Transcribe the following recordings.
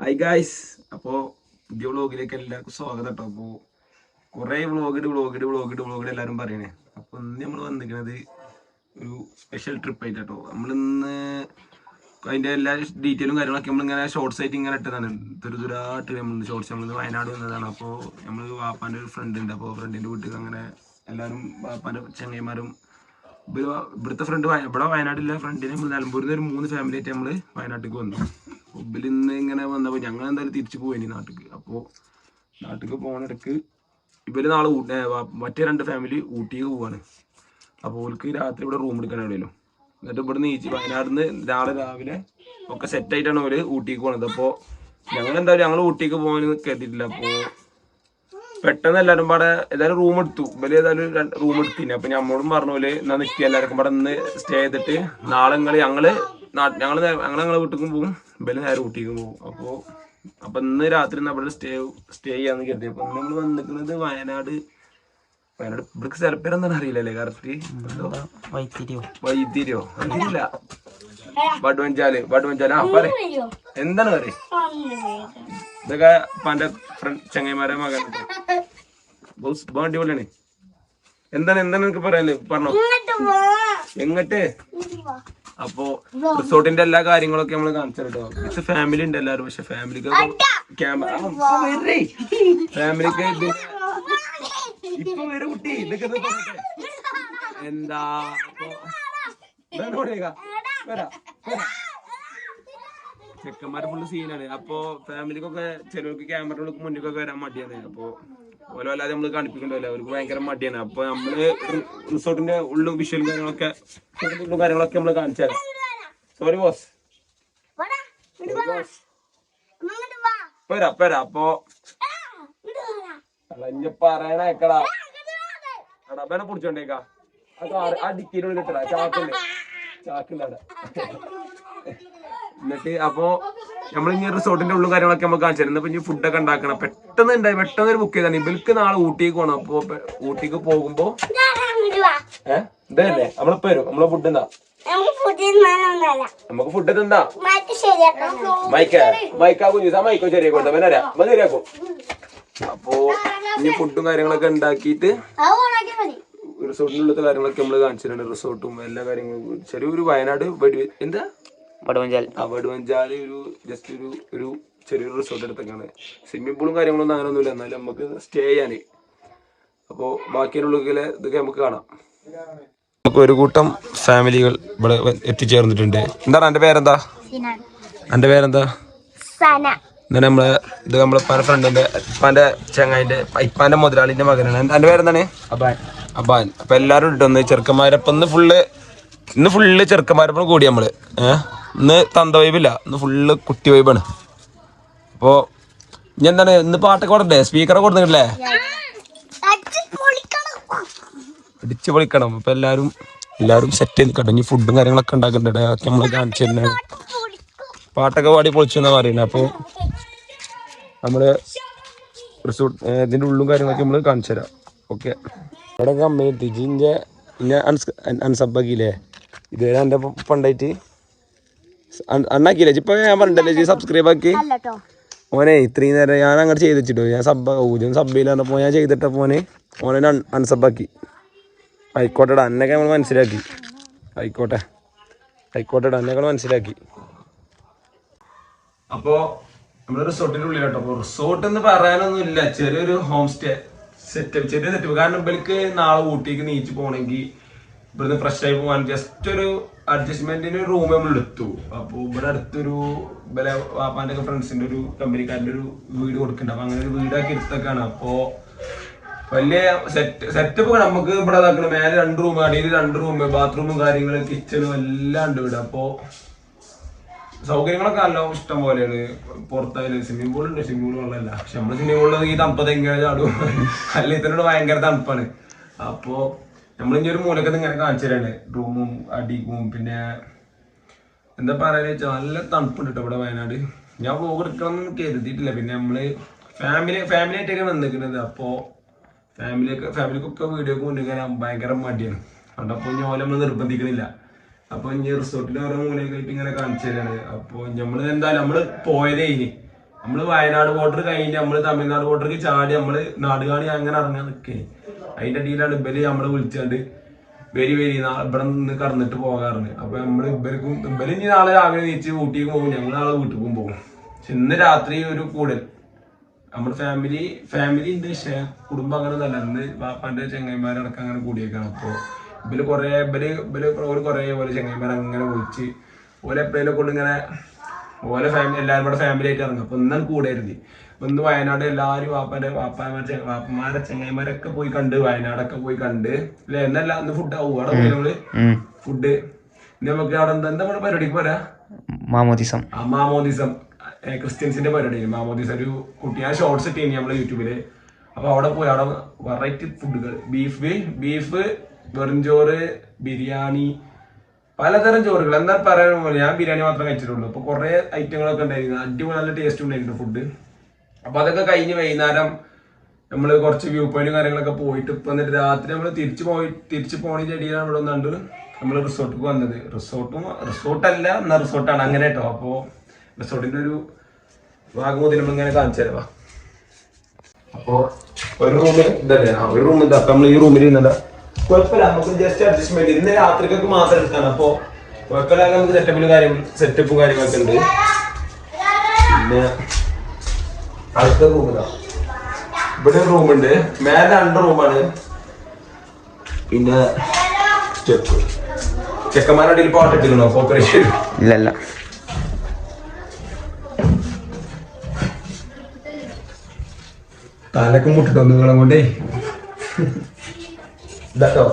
Hi guys അപ്പോൾ പുതിയ വ്ളോഗിലേക്ക് എല്ലാവർക്കും സ്വാഗതം കേട്ടോ അപ്പോൾ കുറേ വ്ളോഗിഡ് വ്ളോഗിഡ് വ്ളോഗിഡ് വ്ളോഗിഡ് എല്ലാവരും പറയണേ. അപ്പോൾ ഇന്ന് നമ്മൾ വന്നിരിക്കുന്നത് ഒരു സ്പെഷ്യൽ ട്രിപ്പ് ആയിട്ട് കേട്ടോ നമ്മളിന്ന് അതിന്റെ എല്ലാ ഡീറ്റെയിലും കാര്യങ്ങളൊക്കെ നമ്മളിങ്ങനെ ഷോർട്സ് ആയിട്ട് ഇങ്ങനെ ഇട്ടതാണ്. ദുരിതുരായിട്ട് നമ്മൾ ഷോർട്സ് നമ്മൾ വയനാട് വന്നതാണ്. അപ്പോൾ നമ്മൾ വാപ്പാന്റെ ഒരു ഫ്രണ്ട് ഉണ്ട്. അപ്പോൾ ഫ്രണ്ടിന്റെ വീട്ടിൽ അങ്ങനെ എല്ലാവരും വാപ്പാന്റെ ചങ്ങന്മാരും ഇവിടെ ഇവിടുത്തെ ഫ്രണ്ട് ഇവിടെ വയനാട്ടിലെ ഫ്രണ്ടിനെ നമ്മൾ നിലമ്പൂരിൽ നിന്ന് ഒരു മൂന്ന് ഫാമിലി ആയിട്ട് നമ്മൾ വയനാട്ടിലേക്ക് വന്നു. ഇവർ ഇന്ന് ഇങ്ങനെ വന്നപ്പോൾ ഞങ്ങൾ എന്തായാലും തിരിച്ചു പോയി നാട്ടിക്ക്. അപ്പോൾ നാട്ടിക്ക് പോകണിടക്ക് ഇവർ നാളെ മറ്റേ രണ്ട് ഫാമിലി ഊട്ടിക്ക് പോവാണ്. അപ്പോൾ ഓൾക്ക് രാത്രി ഇവിടെ റൂം എടുക്കാൻ എവിടെയല്ലോ എന്നിട്ട് ഇവിടെ നീച്ച് വയനാട് നിന്ന് നാളെ രാവിലെ ഒക്കെ സെറ്റ് ആയിട്ടാണ് അവർ ഊട്ടിക്ക് പോണത്. അപ്പോൾ ഞങ്ങൾ എന്തായാലും ഞങ്ങൾ ഊട്ടിക്ക് പോകാൻ കരുതിയിട്ടില്ല. അപ്പോൾ പെട്ടെന്ന് എല്ലാരും പാടെ ഏതായാലും റൂം എടുത്തു. ഇവർ ഏതായാലും റൂം എടുത്തിന്. അപ്പൊ ഞമ്മളും പറഞ്ഞു പോലെ എന്നാ നിൽക്കുക എല്ലാവർക്കും പാടെ ഇന്ന് സ്റ്റേ ചെയ്തിട്ട് നാളെ ഞങ്ങൾ ഞങ്ങൾ ഞങ്ങൾ ഞങ്ങൾ ഞങ്ങളെ വീട്ടിലേക്കും പോകും ഇവർ നേരെ ഊട്ടിക്കും പോകും അപ്പൊ അപ്പൊ ഇന്ന് രാത്രി അവിടെ സ്റ്റേ സ്റ്റേ ചെയ്യാന്ന് കരുതി. അപ്പൊ ഇന്ന് നമ്മൾ വന്നിരിക്കുന്നത് വയനാട് വയനാട് ഇവർക്ക് സ്ഥലപ്പേരെന്താണ് അറിയില്ലല്ലേ? കറക്റ്റ് വൈത്തിരിയോ. വൈത്തിരിയോ? അറിയില്ല. വടുവഞ്ചാൽ. വടുവഞ്ചാൽ. ആ പറ എന്താണ് പറയും? ഇതൊക്കെ പാന്റെ ഫ്രണ്ട് ചങ്ങന്മാരെ മകൻ. ബോസ് അടിപൊളിയാണ്. എന്താണ് എന്താണ് എനിക്ക് പറയാൽ പറഞ്ഞോ. എങ്ങട്ട്? അപ്പോ റിസോർട്ടിന്റെ എല്ലാ കാര്യങ്ങളൊക്കെ നമ്മൾ കാണിച്ചു കേട്ടോ ഇത് ഫാമിലി ഉണ്ട് എല്ലാരും പക്ഷെ ഫാമിലിക്ക് ക്യാമറ ഫാമിലിക്ക് ഇപ്പൊ വരും. കുട്ടി. ഇതൊക്കെ ഇത് എന്താ? വരാ, വരാ. ചെക്കന്മാര് ഫുള്ള് സീനാണ് അപ്പൊ ഫാമിലിക്കൊക്കെ ചിലർക്ക് ക്യാമറകൾക്ക് മുന്നിലൊക്കെ വരാൻ മടിയാണ്. അപ്പൊ ഓരോ അല്ലാതെ നമ്മൾ കാണിപ്പിക്കണ്ടല്ലോ. അവർക്ക് ഭയങ്കര മടിയാണ്. അപ്പൊ നമ്മൾ റിസോർട്ടിന്റെ ഉള്ളും വിഷ്വലും കാര്യങ്ങളൊക്കെ ഉള്ളും കാര്യങ്ങളൊക്കെ നമ്മൾ കാണിച്ചാൽ സോറി ബോസ് പോരാ പോരാ അപ്പൊ കളഞ്ഞ പറയണ എക്കടാ എടാ ബേനെ പിടിച്ചോണ്ടേക്കാ. ആ ഇട്ടടാ. അവിടെ. എന്നിട്ട് അപ്പോ നമ്മളിങ്ങനെ റിസോർട്ടിന്റെ ഉള്ളും കാര്യങ്ങളൊക്കെ നമുക്ക് കാണിച്ചു തരുന്നത് ഇനി ഫുഡൊക്കെ ഉണ്ടാക്കണം. പെട്ടെന്ന് ഉണ്ടായി പെട്ടെന്ന് ഒരു ബുക്ക് ചെയ്താണ്. ഇവർക്ക് നാളെ ഊട്ടിക്ക് പോകണം അപ്പൊ ഊട്ടിക്ക് പോകുമ്പോ ഏഹ് ഇതല്ലേ നമ്മളിപ്പോ വരും. നമ്മളെ ഫുഡ് എന്താ? നമുക്ക് ഫുഡ് എന്താ മൈക്ക. മൈക്കാക്കും ചോദിച്ചാ മൈക്കോ ചെറിയ കൊടുത്താ. വരാ അപ്പൊ ശരിയാക്കും അപ്പോ ഇനി ഫുഡും കാര്യങ്ങളൊക്കെ ഉണ്ടാക്കിയിട്ട് റിസോർട്ടിനുള്ളത്തെ കാര്യങ്ങളൊക്കെ നമ്മൾ കാണിച്ചിട്ടുണ്ട് റിസോർട്ടും എല്ലാ കാര്യങ്ങളും. ചെറിയൊരു വയനാട് എന്താ? വടവഞ്ചാൽ. വടുവഞ്ചാൽ ഒരു ജസ്റ്റ് ഒരു ഒരു ചെറിയൊരു റിസോർട്ട് എടുത്തൊക്കെയാണ് സ്വിമ്മിംഗ് പൂളും കാര്യങ്ങളൊന്നും അങ്ങനെ ഒന്നുമില്ല എന്നാലും നമുക്ക് സ്റ്റേ ചെയ്യാന്. അപ്പോൾ ബാക്കിയുള്ള ഇതൊക്കെ നമുക്ക് കാണാം. നമുക്ക് ഒരു കൂട്ടം ഫാമിലികൾ ഇവിടെ എത്തിച്ചേർന്നിട്ടുണ്ട്. എന്താണ് എന്റെ പേരെന്താ? എന്റെ പേരെന്താ? ഇന്നലെ നമ്മൾ ഇത് നമ്മളെ ഇപ്പാന്റെ ഫ്രണ്ടിന്റെ ഇപ്പാന്റെ ചങ്ങായിന്റെ ഇപ്പാന്റെ മുതലാളിന്റെ മകനാണ്. എന്റെ പേരെന്താണ്? അബാൻ. അബാൻ. അപ്പൊ എല്ലാരും ഇട്ടൊന്ന് ചെറുക്കന്മാരപ്പം ഇന്ന് ഫുള്ള് ഇന്ന് ഫുള്ള് ചെറുക്കന്മാരപ്പം കൂടി നമ്മൾ. ഏഹ്? ഇന്ന് തന്ത വൈബില്ല ഇന്ന് ഫുള്ള് കുട്ടി വൈബാണ് അപ്പോ ഞാൻ എന്താണ്? ഇന്ന് പാട്ടൊക്കെ കൊടുണ്ടേ സ്പീക്കർ കൊടുത്തിട്ടില്ലേ? ഇടിച്ച് പൊളിക്കണം. അപ്പൊ എല്ലാരും എല്ലാരും സെറ്റ് ചെയ്ത് കേട്ടോ ഇനി ഫുഡും കാര്യങ്ങളൊക്കെ ഉണ്ടാക്കണ്ടേ? അതൊക്കെ നമ്മൾ കാണിച്ചു തരുന്നതാണ് പാട്ടൊക്കെ പാടി പൊളിച്ചു എന്നാ പറയുന്നത് അപ്പൊ നമ്മൾ റിസോർട്ട് ഉള്ളും കാര്യങ്ങളൊക്കെ നമ്മൾ കാണിച്ചു തരാം. ഓക്കെ. ഇവിടെ കമ്പനി തിജിന്റെ പിന്നെ അൺസബാക്കിയില്ലേ ഇതുവരെ എന്റെ പണ്ടായിട്ട് അണ്ണാക്കിയില്ലേ ഇപ്പൊ ഞാൻ പറഞ്ഞിട്ടല്ലേ ജി സബ്സ്ക്രൈബ് ആക്കി? ഓനെ ഇത്രയും നേരം ഞാൻ അങ്ങോട്ട് ചെയ്ത് വെച്ചിട്ടു ഞാൻ സബ് ഊജം സബ് ചെയ്യില്ലാന്നപ്പോ ഞാൻ ചെയ്തിട്ടപ്പോ ഓനെ ഓനെ അൺസബാക്കി ആയിക്കോട്ടെടാ എന്നൊക്കെ നമ്മൾ മനസ്സിലാക്കി. ആയിക്കോട്ടെ. ആയിക്കോട്ടെടാ എന്നൊക്കെ മനസ്സിലാക്കി. അപ്പോ നമ്മൾ റിസോർട്ടിന്റെ ഉള്ളിൽ കേട്ടോ റിസോർട്ട് എന്ന് പറയാനൊന്നും ഇല്ല. ചെറിയൊരു ഹോം സ്റ്റേ സെറ്റപ്പ് ചെറിയ സെറ്റപ്പ് കാരണം ഇവർക്ക് നാളെ ഊട്ടിക്ക് നീച്ച് പോകണമെങ്കിൽ ഇവിടുന്ന് ഫ്രഷ് ആയി പോകാൻ ജസ്റ്റ് ഒരു അഡ്ജസ്റ്റ്മെന്റിന് റൂം നമ്മൾ എടുത്തു. അപ്പൊ ഇവിടെ അടുത്തൊരു ഇവലെ വാപ്പാന്റെ ഒക്കെ ഫ്രണ്ട്സിന്റെ ഒരു കമ്പനിക്കാരന്റെ ഒരു വീട് കൊടുക്കുന്നുണ്ട്. അപ്പൊ അങ്ങനെ ഒരു വീടാക്കി എടുത്തൊക്കെയാണ് അപ്പോ വലിയ സെറ്റ് സെറ്റപ്പ് നമുക്ക് ഇവിടെ ഇതാക്കണം. മേലെ രണ്ട് റൂം അടിയിൽ രണ്ട് റൂം ബാത്റൂമും കാര്യങ്ങളും കിച്ചണും എല്ലാം ഉണ്ട് ഇവിടെ. അപ്പോ സൗകര്യങ്ങളൊക്കെ നല്ല ഇഷ്ടം പോലെയാണ്. പുറത്തായാലും സ്വിമ്മിംഗ് പൂൾ ഉണ്ട്. സ്വിമ്മിംഗ് പൂൾ വെള്ളമല്ല. പക്ഷെ നമ്മൾ സ്വിമ്മിംഗ് പൂളിൽ ഈ തണുപ്പത് എങ്ങനെ ചാടും അല്ലെങ്കിൽ ഭയങ്കര തണുപ്പാണ്. അപ്പോ നമ്മൾ ഇനി ഒരു മൂലക്കത്ത് ഇങ്ങനെ കാണിച്ചു തരാണ്. റൂമും അടിക്കും പിന്നെ എന്താ പറയാന്ന് വെച്ചാൽ നല്ല തണുപ്പുണ്ട് കേട്ടോ ഇവിടെ വയനാട്. ഞാൻ വ്ലോഗ് എടുക്കണം എന്ന് കരുതിയിട്ടില്ല. പിന്നെ നമ്മൾ ഫാമിലി ഫാമിലി ആയിട്ടൊക്കെ വന്നിരിക്കുന്നത്. അപ്പോ ഫാമിലിയൊക്കെ ഫാമിലിക്കൊക്കെ വീഡിയോക്ക് കൊണ്ടുവരാൻ ഭയങ്കര മടിയാണ്. അതുകൊണ്ട് അപ്പോൾ ഞാൻ നമ്മൾ നിർബന്ധിക്കുന്നില്ല അപ്പൊ ഇനി റിസോർട്ടിൽ ഓരോ മൂലയൊക്കെ ആയിട്ട് ഇങ്ങനെ കാണിച്ചു തരാണ്. അപ്പൊ നമ്മൾ എന്തായാലും നമ്മൾ പോയതേ ഇനി. നമ്മൾ വയനാട് ബോർഡർ കഴിഞ്ഞ് നമ്മൾ തമിഴ്നാട് ബോർഡർക്ക് ചാടി നമ്മൾ നാടുകാണി അങ്ങനെ ഇറങ്ങാൻ നിക്കേ അതിന്റെ അടിയിലാണ് ഇബൽ നമ്മൾ വിളിച്ചാണ്ട് വെരി വെരി ഇവിടെ നിന്ന് കടന്നിട്ട് പോകാറുണ്ട് അപ്പൊ നമ്മൾ ഇവർക്കും ഇബൽ ഇനി നാളെ രാവിലെ നീച്ച് ഊട്ടിക്ക് പോകും. ഞങ്ങൾ നാളെ വീട്ടിലേക്കും പോകും. പക്ഷെ ഇന്ന് രാത്രി ഒരു കൂടൽ. നമ്മുടെ ഫാമിലി ഫാമിലി ഉണ്ട്. പക്ഷേ കുടുംബം അങ്ങനെ നല്ല ഇന്ന് വാപ്പാന്റെ ചെങ്ങന്മാരടക്കം അങ്ങനെ കൂടിയേക്കാണ്. അപ്പൊ ഇബൽ കൊറേ ഇബൽ ഇബൽ ഒരു കൊറേ പോലെ ചെങ്ങന്മാർ അങ്ങനെ വിളിച്ച് ഓലെ കൊണ്ട് ഇങ്ങനെ ഓലെ ഫാമിലി എല്ലാവരും കൂടെ ഫാമിലി ആയിട്ട് ഇറങ്ങും. അപ്പൊ ഇന്നും കൂടായിരുന്നു അപ്പൊ ഇന്ന് വയനാട് എല്ലാവരും വാപ്പാന്റെ വാപ്പാമാരെ വാപ്പമാരെ ചെങ്ങന്മാരൊക്കെ പോയി കണ്ട് വയനാടൊക്കെ പോയി കണ്ട്. അല്ലെ? എന്നല്ല അന്ന് ഫുഡ് ആവും. അവിടെ പോയി നമ്മൾ ഫുഡ് നമുക്ക് അവിടെ എന്താ എന്താ നമ്മുടെ പരിപാടിക്ക് പോരാ? മാമോദിസം. ആ മാമോദിസം. ക്രിസ്ത്യൻസിന്റെ പരിപാടി മാമോദിസം ഒരു കുട്ടി. ആ ഷോർട്സ് ഇട്ടീനി നമ്മളെ യൂട്യൂബിൽ. അപ്പൊ അവിടെ പോയി അവിടെ വെറൈറ്റി ഫുഡുകൾ ബീഫ് ബീഫ് വെറും ചോറ് ബിരിയാണി പലതരം ചോറുകൾ. എന്താ പറയാൻ പോലെ ഞാൻ ബിരിയാണി മാത്രം കഴിച്ചിട്ടുള്ളൂ. അപ്പോൾ കുറേ ഐറ്റങ്ങളൊക്കെ ഉണ്ടായിരുന്നു. അടിപൊളി നല്ല ടേസ്റ്റ് ഉണ്ടായിരുന്നു ഫുഡ് അപ്പോൾ അതൊക്കെ കഴിഞ്ഞ് വൈകുന്നേരം നമ്മൾ കുറച്ച് വ്യൂ പോയിന്റും കാര്യങ്ങളൊക്കെ പോയിട്ട് ഇപ്പൊ എന്നിട്ട് രാത്രി നമ്മൾ തിരിച്ചു പോയി തിരിച്ചു പോണതിന്റെ ചെടിയിലാണ് ഇവിടെ വന്നുകൊണ്ട് നമ്മൾ റിസോർട്ടിക്ക് വന്നത്. റിസോർട്ടും റിസോർട്ടല്ല എന്നാ റിസോർട്ടാണ് അങ്ങനെ കേട്ടോ അപ്പോൾ റിസോർട്ടിന്റെ ഒരു ഭാഗം മുതൽ ഇങ്ങനെ കാണിച്ചു തരവാ അപ്പോൾ ഒരു റൂമിൽ ഇതല്ലേ? ആ, ഒരു റൂമിൽ അപ്പം നമ്മൾ ഈ റൂമിൽ ഇരുന്നല്ല കുഴപ്പമില്ല. നമുക്ക് ജസ്റ്റ് അഡ്ജസ്റ്റ്മെന്റ് ഇന്ന് രാത്രിക്കൊക്കെ മാത്രം എടുത്താണ് അപ്പോ കുഴപ്പമില്ല നമുക്ക് സെറ്റപ്പിൽ കാര്യം സെറ്റപ്പും കാര്യങ്ങളൊക്കെ ഉണ്ട്. പിന്നെ അടുത്ത റൂമിലാ ഇവിടെ ഒരു റൂമുണ്ട് മേലെ രണ്ട് റൂമാണ് പിന്നെ സ്റ്റെപ്പ് ചെക്കന്മാരുടെ പാട്ട് പാട്ടിട്ടിരുന്നോ കോപ്പറേഷൻ ഇല്ലല്ല. തലക്കും മുട്ടിട്ടോ നിങ്ങളെ കൊണ്ടേ? ഇതാട്ടോ.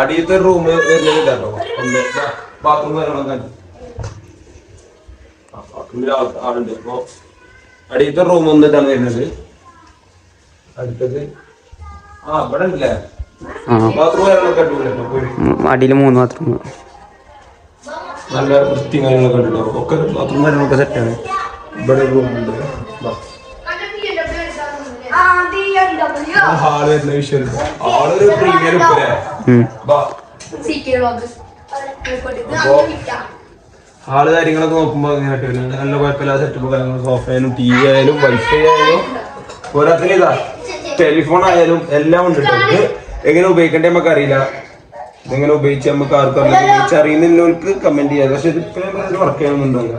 അടിയത്തെ റൂം വരുന്നില്ലാട്ടോ ഒന്ന് ബാത്റൂം വരണം ബാത്റൂമിൽ ആളുണ്ട്. അപ്പൊ അടിയത്തെ റൂം ഒന്ന് ഇതാണ് വരുന്നത്. അടുത്തത്. ആ ഇവിടെ ഉണ്ടല്ലേ? ബാത്റൂം കാര്യങ്ങളൊക്കെ അടിപൊളിയാട്ടോ അടിയിൽ മൂന്ന് ബാത്റൂം നല്ല വൃത്തിയും കാര്യങ്ങളൊക്കെ ഉണ്ടോ ഒക്കെ ബാത്റൂം കാര്യങ്ങളൊക്കെ സെറ്റാണ് ഇവിടെ റൂമുണ്ട് ഹാൾ വരുന്ന വിഷയം ആളൊരു പ്രീമിയർ ഉപ്പല്ലേ? വാ ഹാൾ കാര്യങ്ങളൊക്കെ നോക്കുമ്പോ ഇങ്ങനെ. നല്ല കുഴപ്പമില്ലാതെ സെറ്റപ്പ് കാര്യങ്ങൾ സോഫ ആയാലും ടി വി ആയാലും വൈഫൈ ആയാലും പോരാത്തിന് ഇതാ. ടെലിഫോൺ ആയാലും എല്ലാം ഉണ്ട് ഇത് എങ്ങനെ ഉപയോഗിക്കണ്ടേ നമുക്ക് അറിയില്ല ഇതെങ്ങനെ ഉപയോഗിച്ച് നമുക്ക് ആർക്കും അറിയില്ല. ഉപയോഗിച്ച് അറിയുന്നവർക്ക് കമന്റ് ചെയ്യാം. പക്ഷെ ഇത് വർക്ക് ചെയ്യാനൊന്നുണ്ടാവില്ല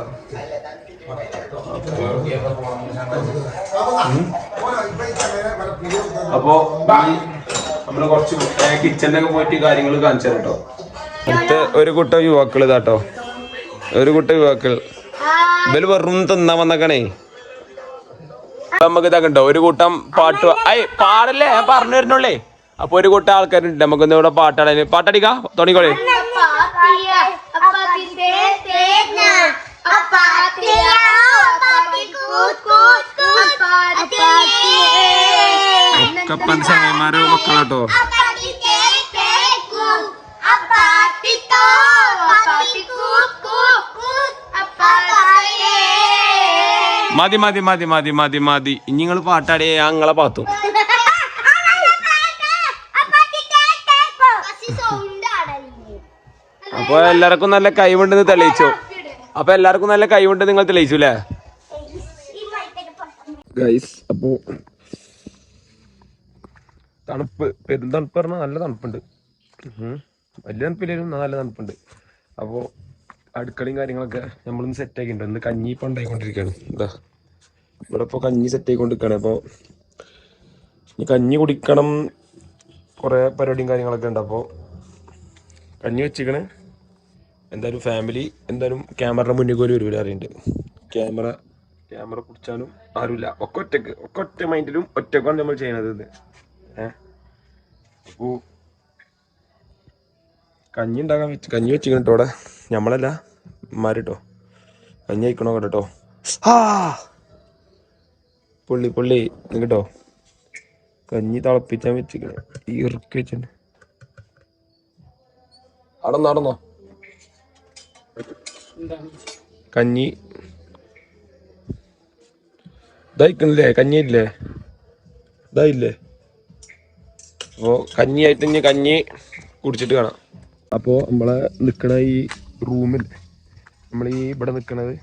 അപ്പോ നമ്മൾ നമ്മൾ കുറച്ച് കിച്ചണിലൊക്കെ പോയിട്ട് കാര്യങ്ങൾ കാണിച്ചു കേട്ടോ അടുത്ത ഒരു കൂട്ടം യുവാക്കൾ ഇതാട്ടോ ഒരു കൂട്ടം യുവാക്കൾ. ഇവർ വെറും തിന്നാ വന്നേക്കണേ. നമുക്ക് ഇതാക്കണ്ടോ ഒരു കൂട്ടം പാട്ട് ഐ പാടല്ലേ? ഞാൻ പറഞ്ഞു തരുന്നുള്ളേ. അപ്പൊ ഒരു കൂട്ടം ആൾക്കാരുണ്ട്. നമുക്ക് ഇന്ന് ഇവിടെ പാട്ടാടാൻ പാട്ടടിക്കാ. തുടങ്ങിക്കോളേ. കപ്പൻ ചങ്ങന്മാരോ മക്കളാട്ടോ മതി മതി മതി മതി മതി മതി ഇനി നിങ്ങൾ പാട്ടാടിയ ഞാൻ നിങ്ങളെ പാത്തു അപ്പൊ എല്ലാവർക്കും നല്ല കൈവുണ്ടെന്ന് തെളിയിച്ചു. അപ്പൊ എല്ലാവർക്കും നല്ല കൈവുണ്ട് നിങ്ങൾ തെളിയിച്ചു അല്ലേ ഗൈസ് അപ്പോ തണുപ്പ് പെരും തണുപ്പ് പറഞ്ഞാൽ നല്ല തണുപ്പുണ്ട്. വലിയ തണുപ്പില്ലേലും നല്ല തണുപ്പുണ്ട്. അപ്പോൾ അടുക്കളയും കാര്യങ്ങളൊക്കെ നമ്മളിന്ന് സെറ്റ് ആക്കിയിട്ടുണ്ട്. ഇന്ന് കഞ്ഞി ഇപ്പം ഉണ്ടായിക്കൊണ്ടിരിക്കുകയാണ്. ഇതാ ഇവിടെ ഇപ്പോൾ കഞ്ഞി സെറ്റ് ആയിക്കൊണ്ടിരിക്കുകയാണ്. അപ്പോൾ ഇനി കഞ്ഞി കുടിക്കണം കുറേ പരിപാടിയും കാര്യങ്ങളൊക്കെ ഉണ്ട്. അപ്പോൾ കഞ്ഞി വെച്ചിക്കണ് എന്തായാലും ഫാമിലി എന്തായാലും ക്യാമറയുടെ മുന്നിൽ പോലും ഒരു അറിയുന്നുണ്ട് ക്യാമറ ക്യാമറ കുടിച്ചാലും ആരുമില്ല. ഒക്കെ ഒറ്റയ്ക്ക് ഒക്കെ ഒറ്റ മൈൻഡിലും ഒറ്റക്കാണ് നമ്മൾ ചെയ്യണത് ഇത്. ഏഹ് കഞ്ഞി ഉണ്ടാക്കാൻ വെച്ച് കഞ്ഞി വെച്ചിരിക്കണം കേട്ടോ അവിടെ നമ്മളല്ല മാറിട്ടോ കഞ്ഞി അയക്കണോ കേട്ടോ ആ പുള്ളി പുള്ളി കേട്ടോ കഞ്ഞി തിളപ്പിച്ചാൻ വെച്ചിരിക്കണേ. ഈ ഇറുക്കി വെച്ചിട്ടുണ്ട്. അടന്നോ അടന്നോ. കഞ്ഞി. ഇതായിക്കണില്ലേ കഞ്ഞി ഇല്ലേ ഇതായില്ലേ? അപ്പോ കഞ്ഞി ആയിട്ട് ഇനി കഞ്ഞി കുടിച്ചിട്ട് കാണാം. അപ്പോ നമ്മളെ നിൽക്കണ ഈ റൂമിൽ നമ്മൾ ഈ ഇവിടെ നിൽക്കണത്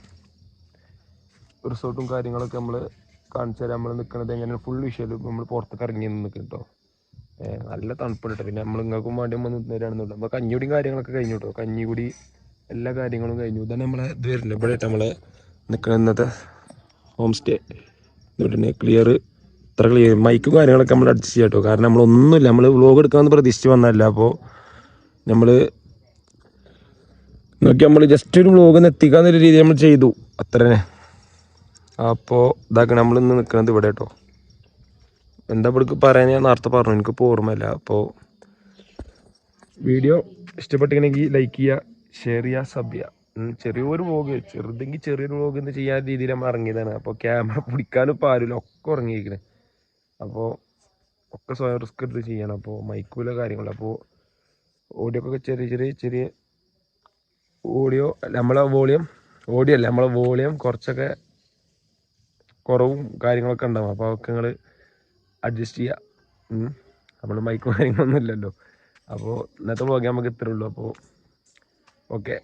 റിസോർട്ടും കാര്യങ്ങളൊക്കെ നമ്മൾ കാണിച്ചു തരാം. നമ്മൾ നിൽക്കണത് എങ്ങനെ ഫുൾ വിഷയം. നമ്മൾ പുറത്തേക്ക് ഇറങ്ങി നിന്ന് നിൽക്കും കേട്ടോ നല്ല തണുപ്പുണ്ട്. പിന്നെ നമ്മൾ നിങ്ങൾക്കും വേണ്ടി വന്ന് തരാണെന്നുണ്ട് നമ്മൾ കഞ്ഞിയുടെയും കാര്യങ്ങളൊക്കെ കഴിഞ്ഞു കേട്ടോ കഞ്ഞികുടി എല്ലാ കാര്യങ്ങളും കഴിഞ്ഞു. ഇതാണ് നമ്മളെ ഇത് വരുന്നത്. ഇവിടെ നമ്മളെ നിൽക്കുന്ന ഇന്നത്തെ ഹോം സ്റ്റേ എന്നിട്ട് ക്ലിയർ ഇത്ര ക്ലിയർ മൈക്കും കാര്യങ്ങളൊക്കെ നമ്മൾ അഡ്ജസ്റ്റ് ചെയ്യാം കേട്ടോ കാരണം നമ്മളൊന്നുമില്ല നമ്മൾ വ്ലോഗ് എടുക്കാമെന്ന് പ്രതീക്ഷിച്ച് വന്നല്ല അപ്പോൾ നമ്മൾ നോക്കി നമ്മൾ ജസ്റ്റ് ഒരു വ്ലോഗ് എത്തിക്കാന്നൊരു രീതി നമ്മൾ ചെയ്തു. അത്ര. തന്നെ അപ്പോൾ ഇതാക്കണം. നമ്മൾ ഇന്ന് നിൽക്കുന്നത് ഇവിടെ കേട്ടോ എന്താ ഇവിടേക്ക് പറയാൻ ഞാൻ നേരത്തെ പറഞ്ഞു. എനിക്കിപ്പോൾ ഓർമ്മയില്ല. അപ്പോൾ വീഡിയോ ഇഷ്ടപ്പെട്ടിട്ടുണ്ടെങ്കിൽ ലൈക്ക് ചെയ്യുക. ഷെയർ സഭ്യ. ചെറിയൊരു വ്ലോഗ് ചെറുതെങ്കിൽ ചെറിയൊരു വോഗ് എന്ന് ചെയ്യാൻ രീതിയിൽ നമ്മൾ ഇറങ്ങിയതാണ്. അപ്പോൾ ക്യാമറ പിടിക്കാനും ഇപ്പോൾ ആരുമില്ല. ഒക്കെ ഉറങ്ങിയിരിക്കണേ. അപ്പോൾ ഒക്കെ സ്വയം റിസ്ക് എടുത്ത് ചെയ്യണം. അപ്പോൾ മൈക്കൂല കാര്യങ്ങൾ അപ്പോൾ ഓഡിയോ ഒക്കെ ചെറിയ ചെറിയ ചെറിയ ഓഡിയോ നമ്മളെ വോളിയം ഓഡിയോ അല്ല നമ്മളെ വോളിയം കുറച്ചൊക്കെ കുറവും കാര്യങ്ങളൊക്കെ ഉണ്ടാവും. അപ്പോൾ അതൊക്കെ നിങ്ങൾ അഡ്ജസ്റ്റ് ചെയ്യുക നമ്മൾ മൈക്കും കാര്യങ്ങളൊന്നും ഇല്ലല്ലോ. അപ്പോൾ ഇന്നത്തെ വ്ളോഗ് നമുക്ക് ഇത്രേ ഉള്ളൂ. അപ്പോൾ ഓക്കെ